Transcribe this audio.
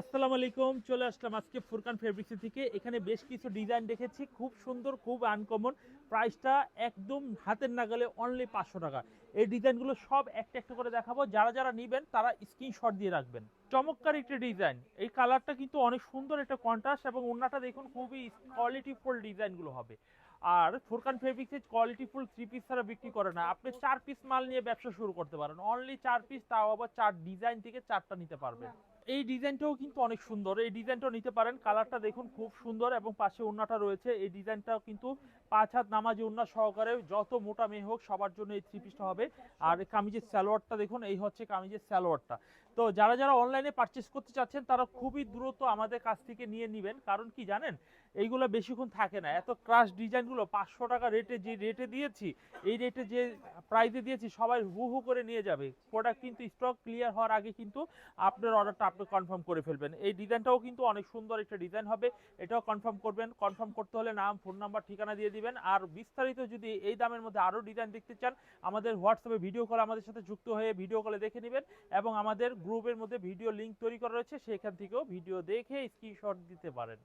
আসসালামু আলাইকুম, চলে আসলাম আজকে ফুরকান ফেব্রিক্স থেকে। এখানে বেশ কিছু ডিজাইন দেখেছি, খুব সুন্দর, খুব আনকমন প্রাইসটা একদম হাতের নাগালে অনলি পাঁচশো টাকা। এই ডিজাইনগুলো সব একটা একটা করে দেখাবো। যারা যারা নেবেন, তারা স্ক্রিনশট দিয়ে রাখবেন। চমৎকার একটা ডিজাইন এই কালারটা কিন্তু অনেক সুন্দর একটা কন্ট্রাস্ট এবং অন্যটা দেখুন, খুবই কোয়ালিটিফুল ডিজাইনগুলো হবে। আর ফুরকান ফেব্রিক্সের কোয়ালিটিফুল থ্রি পিস ছাড়া বিক্রি করে না। আপনি চার পিস মাল নিয়ে ব্যবসা শুরু করতে পারেন। অনলি চার পিস তাও আবার চার ডিজাইন থেকে চারটা নিতে পারবেন। এই ডিজাইনটাও কিন্তু অনেক সুন্দর। এই ডিজাইনটাও নিতে পারেন। কালারটা দেখুন খুব সুন্দর এবং পাশে ওন্নাটা রয়েছে। এই ডিজাইনটাও কিন্তু পাঁচ হাত নামাজি ওন্না সহকারে যত মোটা মেয়ে হোক সবার জন্য এই থ্রি পিসটা হবে। আর কামিজের স্যালোয়ারটা দেখুন, এই হচ্ছে কামিজের স্যালোয়ারটা তো যারা যারা অনলাইনে পারচেস করতে চাচ্ছেন, তারা খুবই দ্রুত আমাদের কাছ থেকে নিয়ে নেবেন। কারণ কি জানেন? এইগুলো বেশিক্ষণ থাকে না। এত ক্রাশ ডিজাইনগুলো, পাঁচশো টাকা রেটে যে রেটে দিয়েছি, এই রেটে যে প্রাইজে দিয়েছি, সবাই হু হু করে নিয়ে যাবে। প্রোডাক্ট কিন্তু স্টক ক্লিয়ার হওয়ার আগে কিন্তু আপনার অর্ডারটা আপনি কনফার্ম করে ফেলবেন। এই ডিজাইনটাও কিন্তু অনেক সুন্দর একটা ডিজাইন হবে। এটাও কনফার্ম করবেন। কনফার্ম করতে হলে নাম ফোন নাম্বার ঠিকানা দিয়ে দিবেন। আর বিস্তারিত যদি এই দামের মধ্যে আরও ডিজাইন দেখতে চান, আমাদের হোয়াটসঅ্যাপে ভিডিও কল আমাদের সাথে যুক্ত হয়ে ভিডিও কলে দেখে নেবেন এবং আমাদের গ্রুপের মধ্যে ভিডিও লিংক তৈরি করা রয়েছে, সেখান থেকেও ভিডিও দেখে স্ক্রিনশট দিতে পারেন।